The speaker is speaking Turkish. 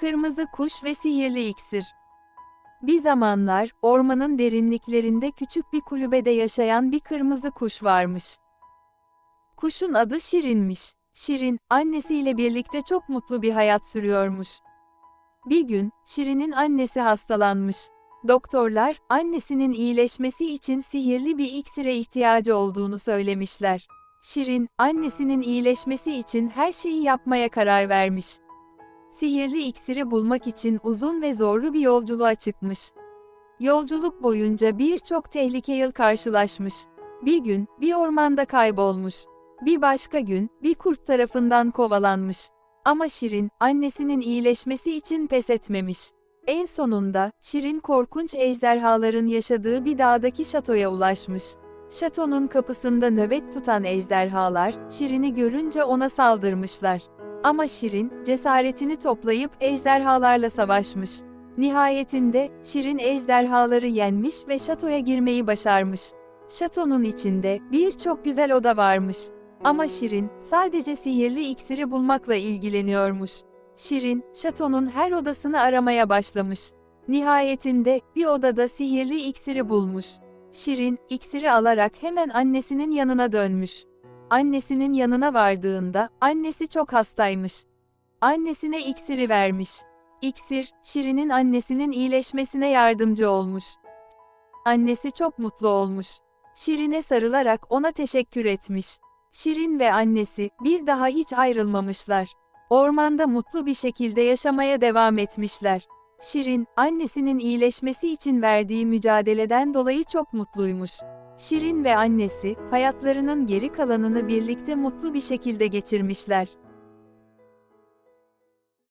Kırmızı kuş ve sihirli iksir. Bir zamanlar, ormanın derinliklerinde küçük bir kulübede yaşayan bir kırmızı kuş varmış. Kuşun adı Şirin'miş. Şirin, annesiyle birlikte çok mutlu bir hayat sürüyormuş. Bir gün, Şirin'in annesi hastalanmış. Doktorlar, annesinin iyileşmesi için sihirli bir iksire ihtiyacı olduğunu söylemişler. Şirin, annesinin iyileşmesi için her şeyi yapmaya karar vermiş. Sihirli iksiri bulmak için uzun ve zorlu bir yolculuğa çıkmış. Yolculuk boyunca birçok tehlikeyle karşılaşmış. Bir gün, bir ormanda kaybolmuş. Bir başka gün, bir kurt tarafından kovalanmış. Ama Şirin, annesinin iyileşmesi için pes etmemiş. En sonunda, Şirin korkunç ejderhaların yaşadığı bir dağdaki şatoya ulaşmış. Şatonun kapısında nöbet tutan ejderhalar, Şirin'i görünce ona saldırmışlar. Ama Şirin, cesaretini toplayıp ejderhalarla savaşmış. Nihayetinde, Şirin ejderhaları yenmiş ve şatoya girmeyi başarmış. Şatonun içinde birçok güzel oda varmış. Ama Şirin, sadece sihirli iksiri bulmakla ilgileniyormuş. Şirin, şatonun her odasını aramaya başlamış. Nihayetinde, bir odada sihirli iksiri bulmuş. Şirin, iksiri alarak hemen annesinin yanına dönmüş. Annesinin yanına vardığında, annesi çok hastaymış. Annesine iksiri vermiş. İksir, Şirin'in annesinin iyileşmesine yardımcı olmuş. Annesi çok mutlu olmuş. Şirin'e sarılarak ona teşekkür etmiş. Şirin ve annesi bir daha hiç ayrılmamışlar. Ormanda mutlu bir şekilde yaşamaya devam etmişler. Şirin, annesinin iyileşmesi için verdiği mücadeleden dolayı çok mutluymuş. Şirin ve annesi, hayatlarının geri kalanını birlikte mutlu bir şekilde geçirmişler.